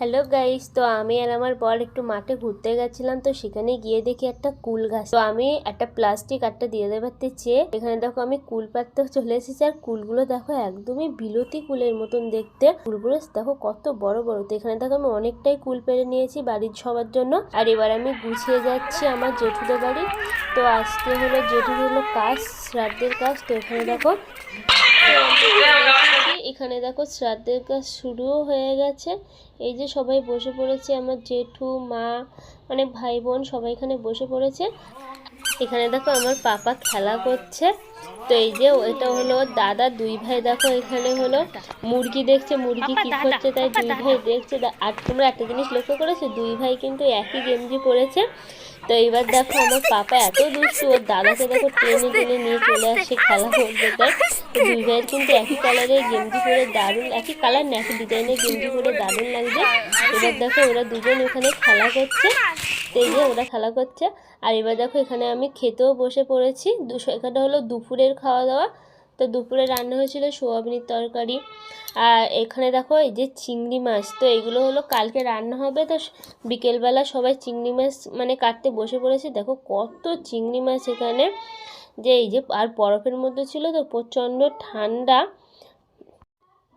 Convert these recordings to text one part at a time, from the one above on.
Hello guys তো আমি আর আমার বর একটু মাঠে ঘুরতে গেছিলাম, তো সেখানে গিয়ে দেখি একটা কুল গাছ। তো আমি একটা প্লাস্টিক একটা দিয়ে দেবাতে চেয়ে এখানে দেখো আমি কুল পাততে চলে এসেছি, আর কুলগুলো দেখো একদমই বিলতি কুলের মতন দেখতে। কুলগুলো দেখো কত বড় বড়। তো এখানে দেখো আমি অনেকটাই কুল পেরে নিয়েছি বাড়ির সবার জন্য। আর এবার আমি গুছিয়ে যাচ্ছি আমার জেঠুদের বাড়ি। তো আজকে হলো জেঠুর হলো কাজ, শ্রাদ্ধের কাজ। তো এখানে দেখো। এখানে দেখো শ্রাদ্ধের কাজ শুরুও হয়ে গেছে। এই যে সবাই বসে পড়েছে আমার জেঠু মা মানে ভাই বোন সবাই এখানে বসে পড়েছে। এখানে দেখো আমার পাপা খেলা করছে। তো এই যে এটা হলো দাদা দুই ভাই দেখো এখানে হলো। মুরগি দেখছে মুরগি কি করছে তাই দুই ভাই দেখছে। আর তোমরা একটা জিনিস লক্ষ্য করেছ দুই ভাই কিন্তু একই গেঞ্জি পরেছে তো এবার দেখো আমার পাপা এত দুষ্টু ওর দাদাকে দেখো টেনে টেনে নিয়ে চলে আসছে খেলা করতে। তাই ভাইয়ের কিন্তু একই কালারের গেঞ্জি পরে দারুণ, একই কালার না, একই ডিজাইনের গেঞ্জি পরে দারুণ লাগছে। এবার দেখো, ওরা দুজন ওখানে খেলা করছে। এই ওরা খেলা করছে। আর এবার দেখো, এখানে আমি খেতেও বসে পড়েছি। দুশো এখানে হলো দুপুরের খাওয়া দাওয়া তো দুপুরে রান্না হয়েছিল সোয়াবিনের তরকারি। আর এখানে দেখো, এই যে চিংড়ি মাছ। তো এগুলো হলো, কালকে রান্না হবে। তো বিকেলবেলা সবাই চিংড়ি মাছ মানে কাটতে বসে পড়েছে। দেখো, কত চিংড়ি মাছ এখানে। যে এই যে আর বরফের মধ্যে ছিল তো প্রচণ্ড ঠান্ডা,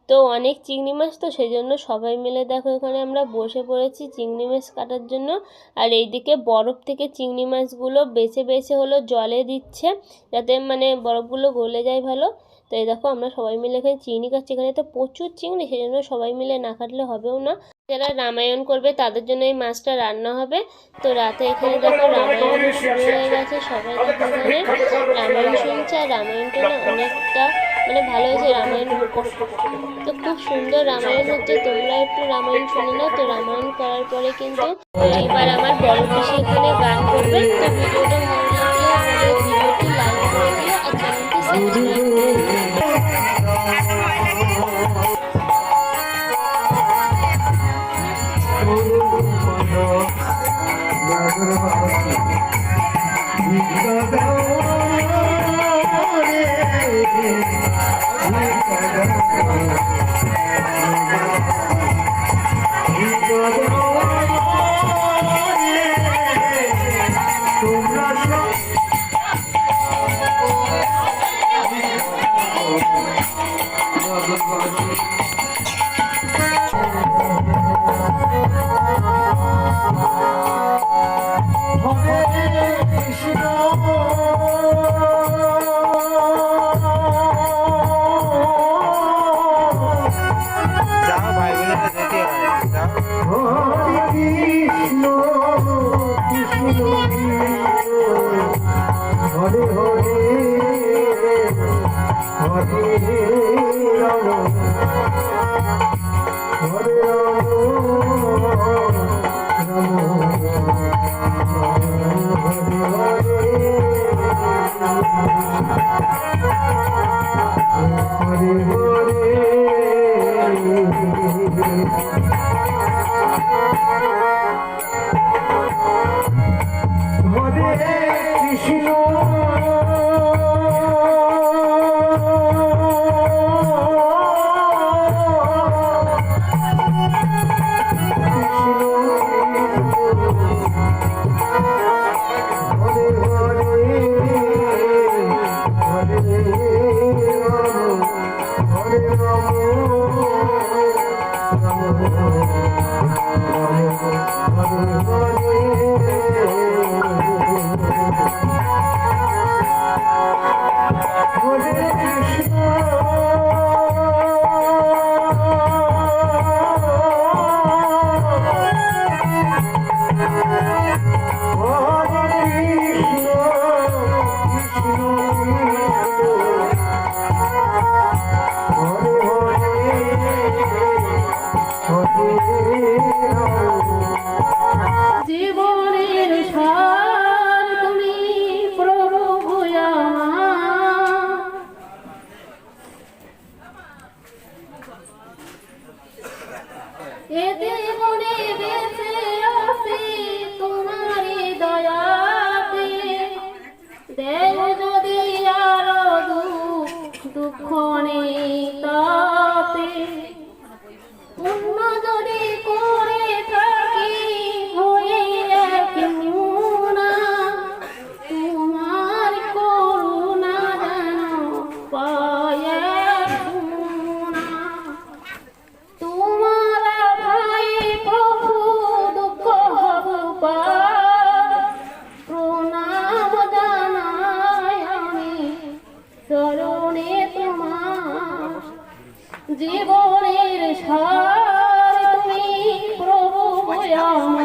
তো অনেক চিংড়ি মাছ তো সেই জন্য সবাই মিলে দেখো এখানে আমরা বসে পড়েছি চিংড়ি মাছ কাটার জন্য। আর এইদিকে বরফ থেকে চিংড়ি মাছগুলো বেছে বেছে হলো জলে দিচ্ছে যাতে মানে বরফগুলো গলে যায় ভালো। তো এই দেখো আমরা সবাই মিলে এখানে চিংড়ি কাটছি এখানে তো প্রচুর চিংড়ি সেই জন্য সবাই মিলে না কাটলে হবেও না। যারা রামায়ণ করবে, তাদের জন্য এই মাছটা রান্না হবে। তো রাতে এখানে দেখো রামায়ণ শুরু হয়ে গেছে, সবাই এখানে রামায়ণ শুনছে, আর রামায়ণটা না অনেকটা মানে ভালো হয়েছে, রামায়ণ তো খুব সুন্দর রামায়ণ হচ্ছে, তোমরা একটু রামায়ণ শুনে নাও। তো রামায়ণ করার পরে কিন্তু এবার আমার বড় পিসি এখানে গান করবে। তো ভিডিওটা ভালো লাগলে ভিডিওটি লাইক করে দিও, আর চ্যানেলটি সাবস্ক্রাইব করে যাও হরে রাম দুঃখ তাপে উন্নদরে করে থাকি হয়ে এক মুনা। তোমার করুণা যেন পায় তোমার ভাই প্রভু দুঃখ হব পা প্রণাম জানায় আমি সরো জীবনের সার তুমি প্রভু আমার